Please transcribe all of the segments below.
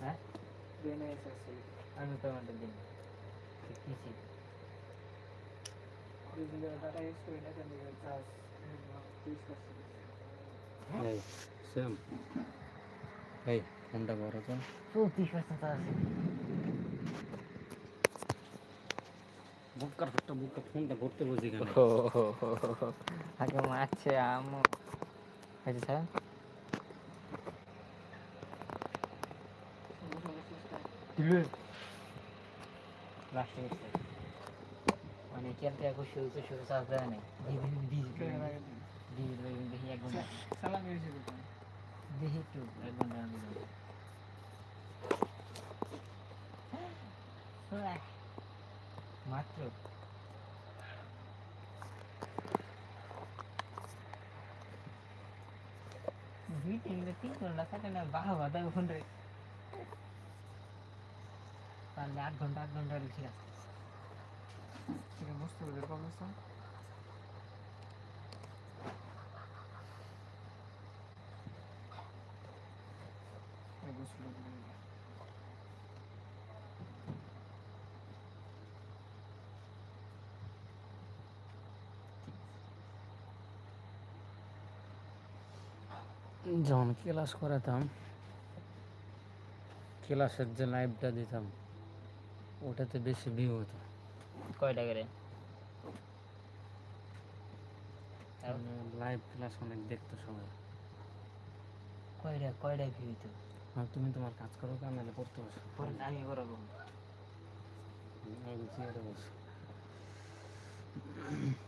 হ্যাঁ আমি আগে মারছে আমো হয়েছে মানে কেলতে এখন শুরু তো শুরু চার্জ দেয় নাই। দেখি এক ঘণ্টা। দেখি একটু এক ঘণ্টা মাত্র। দুই তিন তিন ঘণ্টা থাকে না বারো ঘণ্টা ঘণ্টা তাহলে আট ঘণ্টা আট ঘণ্টা লিখে রাখতে যখন ক্লাস করাতাম ক্লাসের যে লাইভটা দিতাম ওটাতে বেশি ভিউ হতো। কয়টা করে? লাইভ ক্লাস অনেক দেখতো সবাই। কয়টা কয়টা ভিউ তো আর তুমি তোমার কাজ করো কেন নাহলে পড়তে বসো। পরে আমি করব আমি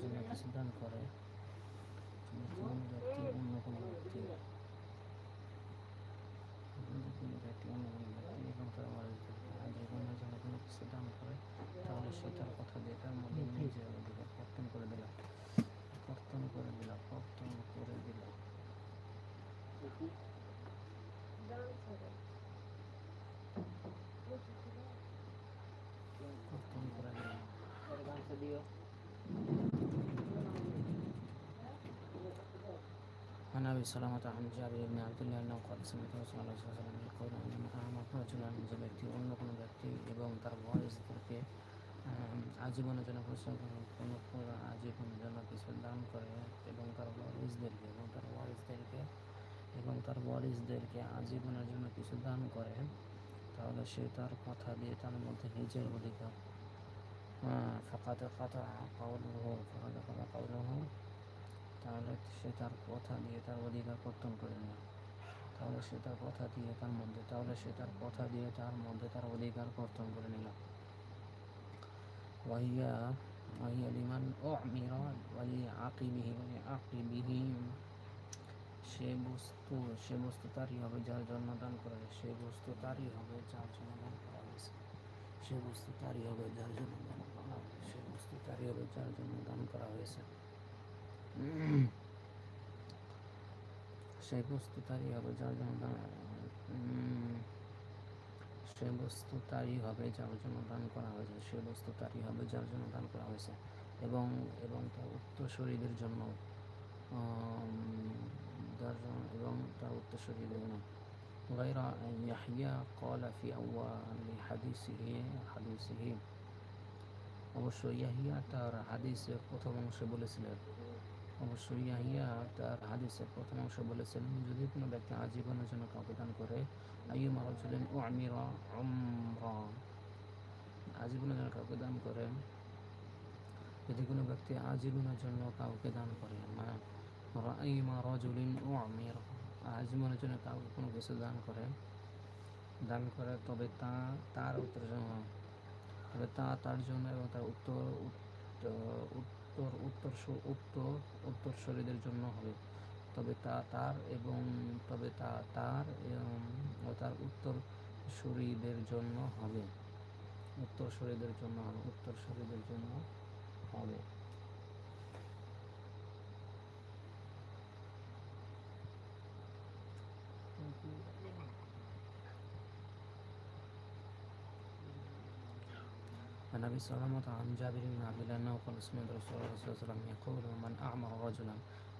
চেয়ারে বসো দান করে যদি কোনো ব্যক্তি অন্য কোনো ব্যক্তি যদি কোনো ব্যক্তি অন্য কোনো ব্যক্তি এবং তার ওয়ারিসদেরকে জীবনের জন্য কোনো কিছু দান করে তাহলে সে তার কথা দিয়ে তার মধ্যে নিজের অধিকার কর্তন করে দিল কর্তন করে দিল কর্তন করে দিল কর্তন করে দিল দিও أبي سلمة عن جابر بن عبد الله أنه قال سمعت رسول الله صلى الله عليه وسلم يقول أن أعمى رجلا যে ব্যক্তি অন্য কোনো ব্যক্তি এবং তার ওয়ারিসদেরকে আজীবনের জন্য পরিশ্রম করে কোনো কোনো আজীবনের জন্য কিছু দান করে এবং তার ওয়ারিসদেরকে এবং তার ওয়ারিসদেরকে এবং তার ওয়ারিসদেরকে আজীবনের জন্য কিছু দান করে তাহলে সে তার কথা দিয়ে তার মধ্যে নিজের অধিকার ফাঁকাতে কাতা কাউলহ ফাঁকাতে কাতা কাউলহ তাহলে সে তার কথা দিয়ে তার অধিকার কর্তন করে নেয় তাহলে সে তার কথা দিয়ে তার মধ্যে, তাহলে সে তার কথা দিয়ে তার মধ্যে তার অধিকার কর্তন করে নিল। ওয়াহিয়া ওয়াহিয়া লিমান ও আমিরা ওয়ালি আকিবিহি ওয়ালি আকিবিহি। সে বস্তু সে বস্তু তারই হবে যার জন্য দান করা সে বস্তু তারই হবে যার জন্য দান করা হয়েছে। সে বস্তু তারই হবে যার জন্য দান করা হবে সে বস্তু তারই হবে যার জন্য দান করা হয়েছে। সেই বস্তু তারই হবে যার জন্য দান- উম, সে বস্তু তারই হবে যার জন্য দান করা হয়েছে সে বস্তু তারই হবে যার জন্য দান করা হয়েছে এবং এবং তার উত্তরসূরিদের জন্য আম, যার জন্য এবং তার উত্তরসূরিদের জন্য غير أن يحيى قال في أول حديثه حديثه অবশ্য ইয়াহিয়া তার হাদিসের প্রথম অংশে বলেছিলেন অবশ্যই ইয়াহিয়া তার হাদিসের প্রথম অংশ বলেছেন, যদি কোনো ব্যক্তি আজীবনের জন্য কাউকে দান করে আইয়ু মারজুলেন ও আমিরা আজীবনের জন্য কাউকে দান করে, যদি কোনো ব্যক্তি আজীবনের জন্য কাউকে দান করে আইমা রজুলিন ও আমির আজীবনের জন্য কাউকে কোনো কিছু দান করে দান করে, তবে তা তার উত্তর তবে তা তার জন্য এবং তার উত্তর উত্তর উত্তর উত্তর উত্তর উত্তরসূরিদের জন্য হবে। তবে তা তার এবং তবে তা তার তার উত্তরসূরিদের জন্য হবে। উত্তরসূরিদের জন্য হবে উত্তরসূরিদের জন্য হবে। عن ابي سلمة عن جابر بن عبد الله انه قال سمعت رسول الله صلى الله عليه وسلم يقول من اعمر رجلا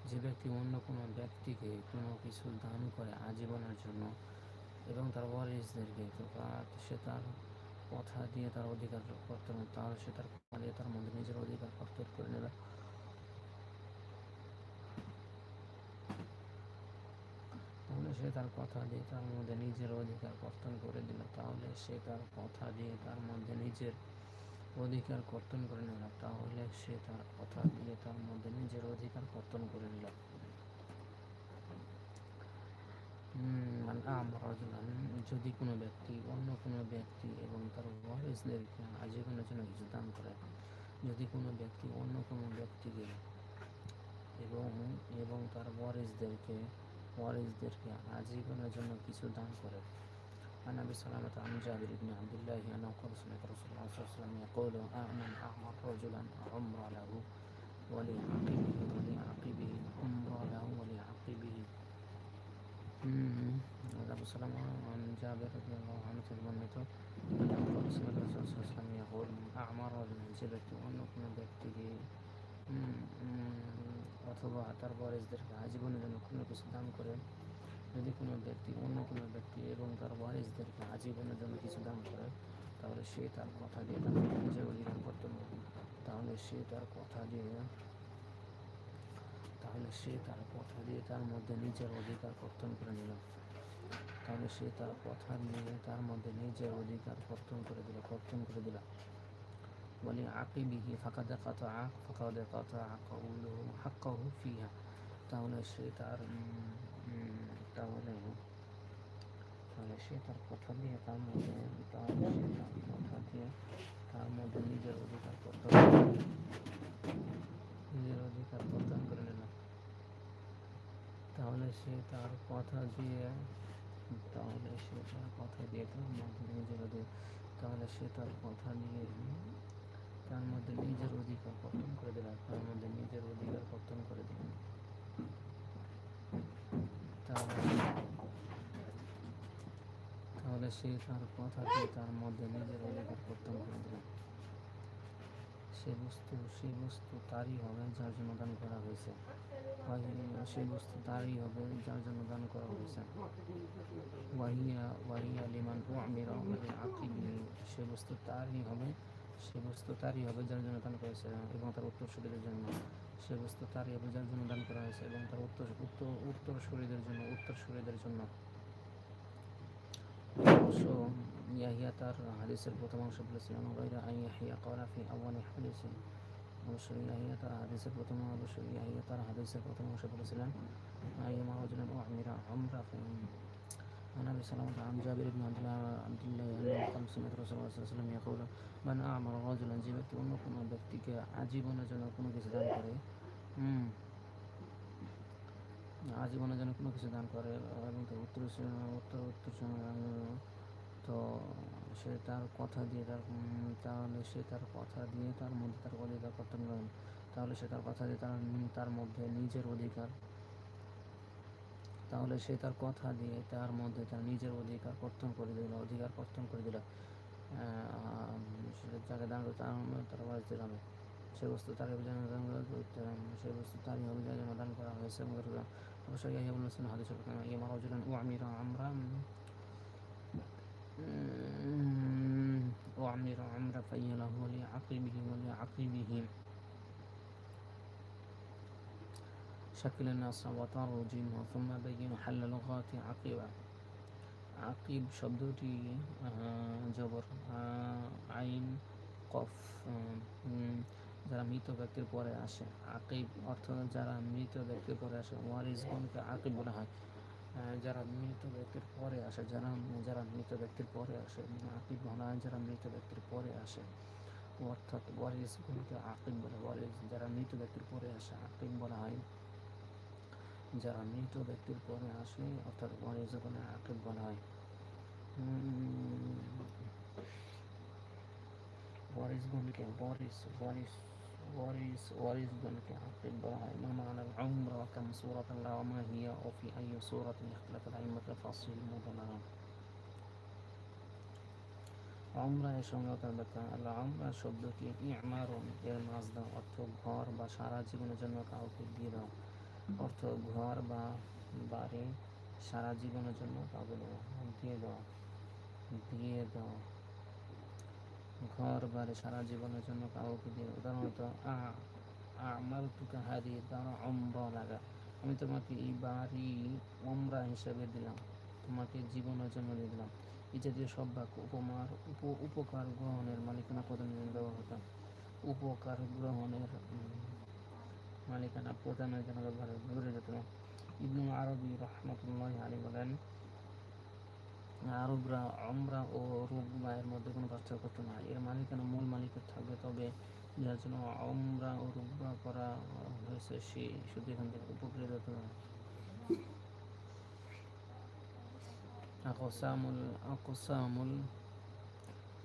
যে ব্যক্তি অন্য কোনো ব্যক্তিকে কোনো কিছু দান করে আজীবনের জন্য এবং তার ওয়ারিসদেরকে তো তা- সে তার কথা দিয়ে তার অধিকার কর্তন তাহলে সে তার কথা দিয়ে তার মধ্যে নিজের অধিকার কর্তন করে নেবে তাহলে সে তার কথা দিয়ে তার মধ্যে নিজের অধিকার কর্তন করে দিল তাহলে সে তার কথা দিয়ে তার মধ্যে নিজের অধিকার কর্তন করে নিল, তাহলে সে তার কথা দিয়ে তার মধ্যে নিজের অধিকার কর্তন করে নিল। যদি কোনো ব্যক্তি, অন্য কোনো ব্যক্তি এবং তার ওয়ারিসদেরকে আজীবনের জন্য কিছু দান করে, যদি কোনো ব্যক্তি অন্য কোনো ব্যক্তিকে এবং এবং তার ওয়ারিসদেরকে ওয়ারিসদেরকে আজীবনের জন্য কিছু দান করে عن ابي سلامة عن جابر بن عبد الله انه قال سمعت رسول الله صلى الله عليه وسلم يقول اعمل اعمر رجلا عمر له ولعقبه ولعقبه عمر له ولعقبه أبو سلمة عن جابر رضي الله عنه تبنت أنه قال سمعت رسول الله صلى الله عليه وسلم يقول أعمر رجلا جبت وأنه كنا ব্যক্তিকে উম, উম, অথবা তার ওয়ারিসদেরকে আজীবনের জন্য কোনো কিছু দান করে যদি কোনো ব্যক্তি, অন্য কোনো ব্যক্তি এবং তার ওয়ারিসদেরকে আজীবনের জন্য কিছু দান করে, তাহলে সে তার কথা দিয়ে তার নিজের অধিকার করতে তাহলে সে তার কথা দিয়ে, তাহলে সে তার কথা দিয়ে তার মধ্যে নিজের অধিকার কর্তন করে নিল। তাহলে সে তার কথা নিয়ে তার মধ্যে নিজের অধিকার কর্তন করে দিল, কর্তন করে দিল। বলি আকিবিহি ফাঁকাদে কাতা আক ফাঁকাদে কাতা আকাউলু হাক্কাহু ফিহা। তাহলে সে তার উম, উম, তাহলে সে তার কথা দিয়ে তার মধ্যে তাহলে সে তার কথা দিয়ে তার মধ্যে নিজের অধিকার নিল। নিজের অধিকার কর্তন করে নিল। তাহলে সে তার কথা দিয়ে তাহলে সে তার কথা দিয়ে তার মধ্যে নিজের অধিকার তাহলে সে তার কথা দিয়ে তার মধ্যে নিজের অধিকার কর্তন করে দিল। তার মধ্যে নিজের অধিকার কর্তন করে দিল। তাহলে তাহলে সে তার কথা দিয়ে তার মধ্যে নিজের অধিকার কর্তন করে দিল। সে সে বস্তু সেই বস্তু তারই হবে যার জন্য দান করা হয়েছে। ওয়াহিয়া সেই বস্তু তারই হবে যার জন্য দান করা হয়েছে। ওয়াহিয়া ওয়াহিয়া লিমান ও আমির আকিবি সে বস্তু তারই হবে সে বস্তু তারই হবে যার জন্য দান করা এবং তার উত্তরসূরিদের জন্য। সে বস্তু তারই হবে যার জন্য দান করা হয়েছে এবং তার উত্তর উত্তর উত্তরসূরিদের জন্য উত্তরসূরিদের জন্য। ইয়াহিয়া তার হাদিসের প্রথম অংশ বলেছিলেন আই ইয়াহিয়া করা ফি আওয়ালি হাদিসিন। অবশ্যই ইয়াহিয়া তার হাদিসের প্রথম অবশ্যই ইয়াহিয়া তার হাদিসের প্রথম অংশ বলেছিলেন আইমা রজুলান ওয়ামিরা আমরা ফি عن ابي سلمة عن جابر بن عبد الله عبد الله انه قال سمعت رسول الله صلى الله عليه وسلم يقول من اعمر رجلا যে ব্যক্তি অন্য কোনো ব্যক্তিকে আজীবনের জন্য কোনো কিছু দান করে হুম আজীবনের জন্য কোনো কিছু দান করে এবং তার উত্তর উত্তর উত্তর তো সে তার কথা দিয়ে তার উম, তাহলে সে তার কথা দিয়ে তার মধ্যে তার অধিকার কর্তন করেন তাহলে সে তার কথা দিয়ে তার নি- তার মধ্যে নিজের অধিকার তাহলে সে তার কথা দিয়ে তার মধ্যে তার নিজের অধিকার কর্তন করে দিল, অধিকার কর্তন করে দিল। সে যাকে দান করে তার তার বাড়িতে নামে। সে বস্তু তাকে অভিযানে দান সে বস্তু তারই অভিযানে দান করা হয়েছে। অবশ্যই ইয়াহিয়া বলেন সুন্নাহ হাদিস ইয়ামা রাজুলান ও আমিরা আমরা ও আমিরা আমরা ফাইয়ালাহু লি আকিবিহি ওয়া লি شكل الناس وطاروا جنه ثم بين حل لغات عقبة আকিব শব্দটি আহ, জবর আহ, আইন কফ উম, যারা মৃত ব্যক্তির পরে আসে আকিব অর্থ যারা মৃত ব্যক্তির পরে আসে ওয়ারিসগণকে আকিব বলা হয় আহ, যারা মৃত ব্যক্তির পরে আসে যারা যারা মৃত ব্যক্তির পরে আসে আকিব বলা হয় যারা মৃত ব্যক্তির পরে আসে অর্থাৎ ওয়ারিসগণকে আকিব বলে ওয়ারিস যারা মৃত ব্যক্তির পরে আসে আকিব বলা হয় যারা মৃত ব্যক্তির পরে আসে অর্থাৎ ওয়ারিসগণে আকিব বলা হয় উম, ওয়ারিসগণকে ওয়ারিস ওয়ারিস ওয়ারিস ওয়ারিসগণকে আকিব বলা হয় ما معنى العمر وكم سورة لها وما هي وفي أي سورة اختلف الأئمة تفاصيل مبلغة আমরা এর সঙ্গে তার ব্যাখ্যা আল্লাহ আমরা শব্দটি ইমারুন এর মাজদা অর্থ ঘর বা সারা জীবনের জন্য কাউকে দিয়ে দাও অর্থ, ঘর বা বাড়ি সারা জীবনের জন্য দেওয়া দিয়ে দেওয়া দিয়ে দেওয়া ঘর, বাড়ি সারা জীবনের জন্য কাউকে দিয়ে। উদাহরণত আমার তুকা হারি দ্বারা অম্র লাগা। আমি তোমাকে এই বাড়ি অমরা হিসাবে দিলাম, তোমাকে জীবনের জন্য দিয়ে দিলাম। এই জাতীয় সব বাক্য উপমার উপ, উপকার গ্রহণের মালিকানা প্রদান দেওয়া হতো। উপকার গ্রহণের মালিকানা প্রদানের জন্য ব্যবহার ধরে যেত ইবনু আরবি রহমতুল্লাহ আলী বলেন আরবরা আমরা ও রুগবা এর মধ্যে কোনো পার্থক্য করতো না এর মালিকানা মূল মালিকের থাকবে তবে যার জন্য আমরা ও রুগবা করা হয়েছে সে শুধু এখান থেকে উপকৃত হতে পারে أقسام ال- أقسام ال-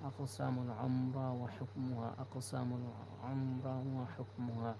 أقسام العمرة وحكمها أقسام العمرة وحكمها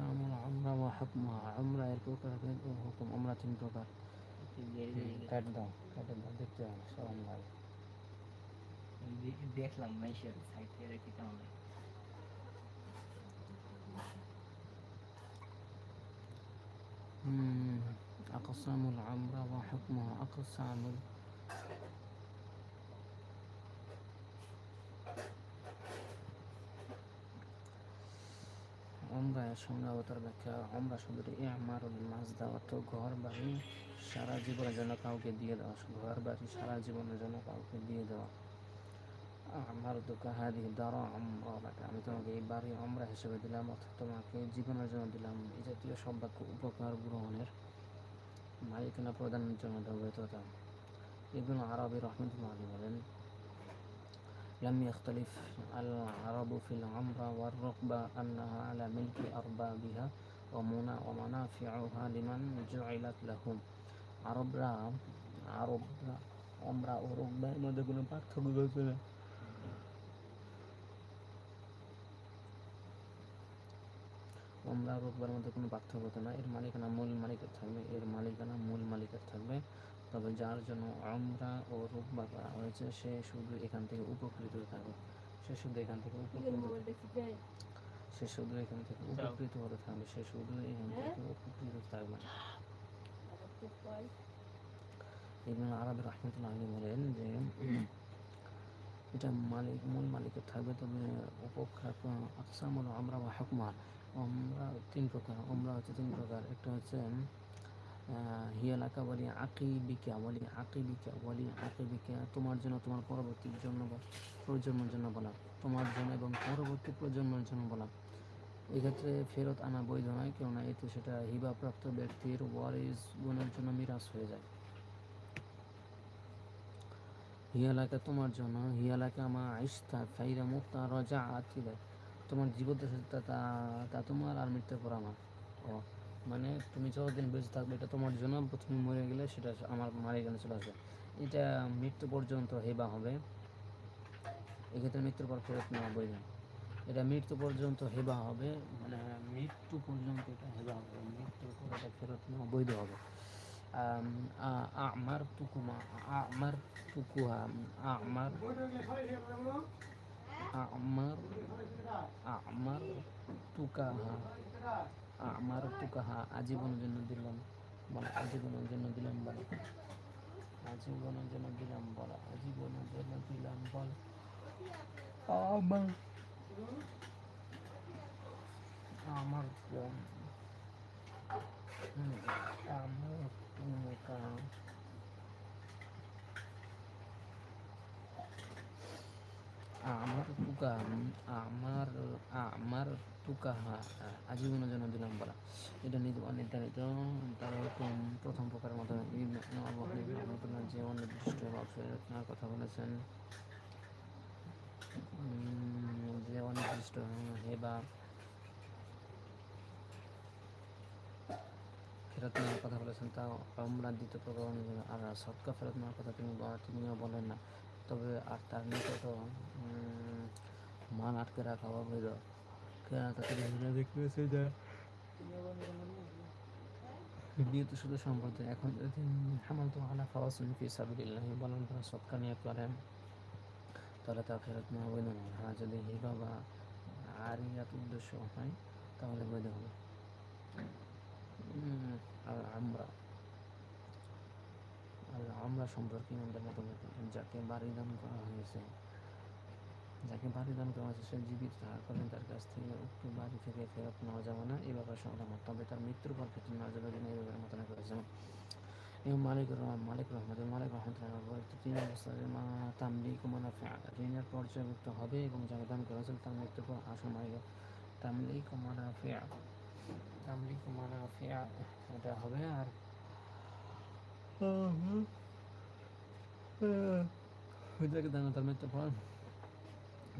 أقسام العمرة وحكمها عمرة এর প্রকার ভেদ ও হুকুম আমরা তিন প্রকার কাট দাও কাটে দাও দেখতে হবে সরম লাগে দেখলাম মাইশের সাইড থেকে দেখি কেমন লাগে مم. أقسام العمرة وحكمها أقسام আমরা অবতার ব্যাখ্যা আমরা শব্দটি আমারুল মাজদা অর্থ ঘর বাড়ি, সারা জীবনের জন্য কাউকে দিয়ে দেওয়া, ঘর বাড়ি সারা জীবনের জন্য কাউকে দিয়ে দেওয়া। আমার দুকা হাদি দার আমরাকে আমি তোমাকে এই বাড়ি আমরা হিসেবে দিলাম, অর্থাৎ তোমাকে জীবনের জন্য দিলাম। এই জাতীয় বাক্য উপকার গ্রহণের মালিকানা প্রদানের জন্য ব্যবহৃততা ইবন আরবি রহমতুল্লাহ আলী বলেন لم يختلف العرب في العمر والركبة أنها على ملك أربابها ومنافعها لمن جعلت لهم. আরবরা আরবরা আমরা ও রোগবার মধ্যে কোনো পার্থক্য রয়েছে না আমরা রোগবার মধ্যে কোনো পার্থক্য হতো না এর মালিকানা মূল মালিকের থাকবে এর মালিকানা মূল মালিকের থাকবে তবে যার জন্য আমরা ও রোববার করা হয়েছে সে শুধু এখান থেকে উপকৃত হতে থাকবে সে শুধু এখান থেকে উপকৃত সে শুধু এখান থেকে উপকৃত হতে থাকবে সে শুধু এখান থেকে উপকৃত থাকবে। ইবন আরবি রহমতুল্লাহ আলী বলেন যে এটা মালিক মূল মালিকের থাকবে তবে উপকার আকসাম হলো আমরা বা হকমার আমরা তিন প্রকার আমরা হচ্ছে তিন প্রকার। একটা হচ্ছে হিয়ালাকা বলি আকিবিকা বলি আকিবিকা বলি আকিবিকা তোমার জন্য, তোমার পরবর্তী জন্য প্রজন্মের জন্য বলা, তোমার জন্য এবং পরবর্তী প্রজন্মের জন্য বলা। এক্ষেত্রে ফেরত আনা বৈধ নয়, কেননা এতে সেটা হিবাপ্রাপ্ত ব্যক্তির ওয়ারিস গুণের জন্য মিরাজ হয়ে যায়। হিয়ালাকা তোমার জন্য হিয়ালাকা মা আইস্তা ফাইরা মুক্তা রজা আতিলে তোমার জীবদ্দশা তা তোমার আর মৃত্যুর পর আমার। ও মানে তুমি যতদিন বেঁচে থাকবে, এটা তোমার জন্য তুমি মরে গেলে সেটা আমার মালিকানা চলে আসবে। এটা মৃত্যু পর্যন্ত হেবা হবে। এক্ষেত্রে মৃত্যুর পর ফেরত নেওয়া বৈধ। এটা মৃত্যু পর্যন্ত হেবা হবে মানে মৃত্যু পর্যন্ত এটা হেবা হবে। মৃত্যুর পর এটা ফেরত নেওয়া বৈধ হবে। আমার তুকুমা আমার তুকুহা আমার আমার আমার তুকাহা আমার তুকাহা আজীবনের জন্য দিলাম বলা, আজীবনের জন্য দিলাম বলা। আজীবনের জন্য দিলাম বলা, আজীবনের জন্য দিলাম বলা। আমার আমার আমার তুমকা আমার তুকা আমার আমার তুকা আজীবনের জন্য দিলাম বলা এটা নির্ধারিত। তার প্রথম প্রকারের মতো যে অনির্দিষ্ট রচনার কথা বলেছেন যে অনির্দিষ্ট হেবা ফেরত নেওয়ার কথা বলেছেন, তা আমরা দ্বিতীয় আর সৎকা ফেরত নেওয়ার কথা তিনি তিনিও বলেন না। তবে আর তার নিকট মান আটকে রাখা অবৈধ। তাকে বিভিন্ন দেখতেছে যে নিয়ত শুধু সম্পর্কে, এখন যদি হামাল তো আলা ফাওয়াসিন ফি সাবিলিল্লাহ বলেন তারা সৎকা নিয়ে করেন। তাহলে তা ফেরত নেওয়া বৈধ নয় হ্যাঁ যদি হিবা বা আরিয়াত উদ্দেশ্য হয়, তাহলে বৈধ হবে। আর আমরা আর আমরা সম্পর্কে আমাদের মতামত যাকে বাড়ি দান করা হয়েছে যাকে বাড়ি দান করা হয়েছে সে জীবিত থাকা করেন তার কাছ থেকে উক্ত বাড়ি থেকে ফেরত নেওয়া যাবে না। এই ব্যাপারে সমাধান তবে তার মৃত্যুর পর ক্ষেত্রে নেওয়া যাবে কিনা এই ব্যাপারে মতামত করেছেন এবং মালিক রহমান মালিক রহমত মালিক রহমতুল্লাহ তিন অবস্থায় মা তামলিক মানে ঋণের পর্যায়ভুক্ত হবে এবং যাকে দান করা হয়েছিল তার মৃত্যুর পর আসল মালিক তামলিক মানে ফেয়া তামলিক মানে ফেয়া এটা হবে আর যাকে দান তার মৃত্যুর পর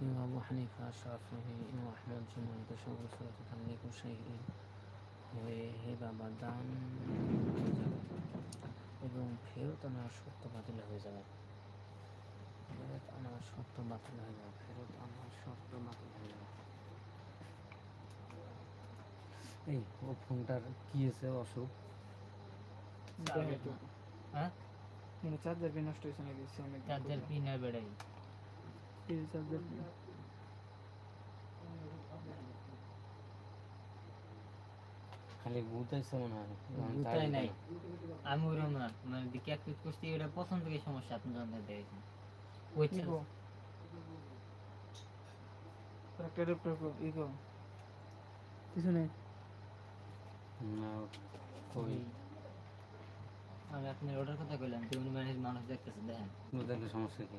ইমাম হানিফা শাফি ইমাম আহমদ জুমাইতে সকল সুরত থাকলে কুশাইহীন হয়ে হে বাবা দান হয়ে যাবে এবং ফেরত আনার শর্ত বাতিল হয়ে যাবে। ফেরত আনার শর্ত বাতিল হয়ে যাবে ফেরত আনার শর্ত বাতিল হয়ে যাবে। এই ও ফোনটার কি আছে অসুখ? হ্যাঁ? মানে চার্জার পিন নষ্ট হয়েছে নাকি? চার্জার পিন আর ব্যাটারি এই খালি গুতাইছে মনে হয়। গুতাই নাই। আমি ওরম না মানে দিকে এক পিট করছি এটা প্রথম থেকে সমস্যা আপনি জানতে দেখেছেন ওই ইকো একটা অ্যাডাপ্টার কো কিছু নেই। না কই? আমি আপনার ওটার কথা কইলাম তুমি মানে মানুষ দেখতেছে দেখেন। দেখলে সমস্যা কি?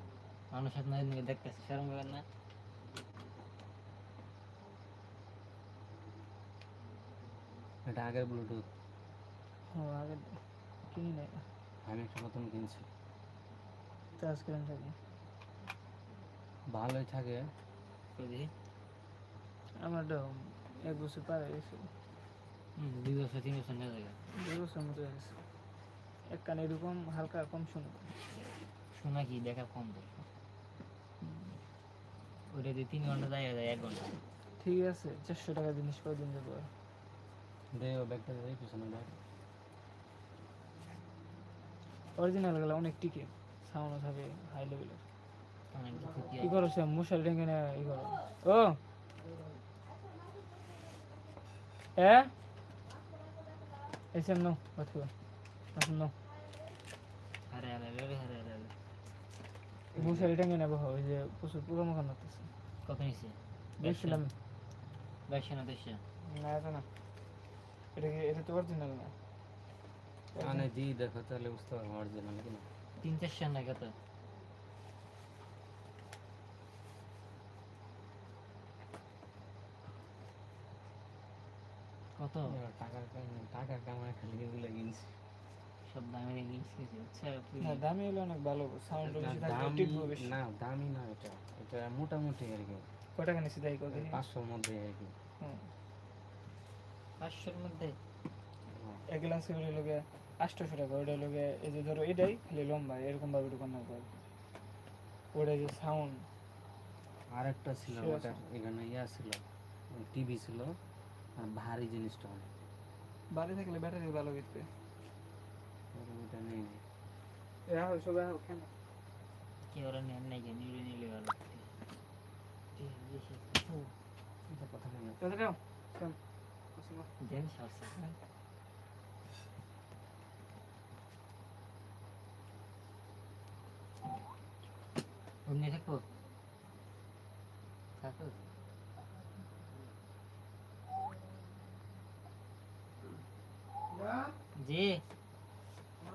মানুষ এদিকে দেখতেছে শরম করেন না? এটা আগের ব্লুটুথ ও আগে কিনি নাই। আমি একটা নতুন কিনছি। চার্জ করেন থাকি ভালোই থাকে। দেখি আমার তো এক বছর পার হয়ে গেছে। দুই বছর তিন বছর নিয়ে যাবে। দুই বছর মতো হয়ে গেছে। এক কানে এরকম হালকা কম শুনো। শোনা কি দেখা কম তো দিয়ে তিন ঘণ্টা যায় যায় এক ঘণ্টা। ঠিক আছে চারশো টাকা জিনিস কদিন যাব। আর দে ব্যাগটা দে পিছনে ব্যাগ অরিজিনাল গেলে অনেক টিকে সাউন্ডও থাকে হাই লেভেলের কি করো সে মশারি টেঙ্গে না ই করো। ও! এ? এসে নো কথা এখন নো হারে হারে হারে হারে হারে হারে মশারি টেঙ্গে নেব ওই যে প্রচুর পুরো মখান হতেছে কত নিছে দেখছিলাম। বাইশশো না তেইশশো না এটা না। এটা কি এটা তো অরিজিনাল না? মানে দি দেখো তাহলে বুঝতে পারব অরিজিনাল কিনা তিন চারশো না কত কত? কামাই টাকার কামাই খালি এগুলো কিনছি। সব কিছু আচ্ছা না দামি হলে অনেক ভালো সাউন্ড বেশি দামি টিপও বেশি। না দামি না এটা। এটা মোটামুটি আর কি। কয় টাকা নিছি তাই কত পাঁচশোর মধ্যে আর কি। পাঁচশোর মধ্যে? এক গ্লাস করে লোকে আটশোশো টাকা ওটা লোকে এই যে ধরো এটাই খালি লম্বা এরকম ভাবে দোকান না করে ওটা যে সাউন্ড আর একটা ছিল ওটা এখানে ইয়া ছিল টিভি ছিল আর ভারী জিনিসটা অনেক। বাড়ি থাকলে ব্যাটারি ভালো বিকবে ఎవరన్నా అన్నయ్య నీళ్ళు నీళ్ళు కాబట్టి జెంట్స్ వస్తా 언니 자꾸 자꾸 뭐야? 이제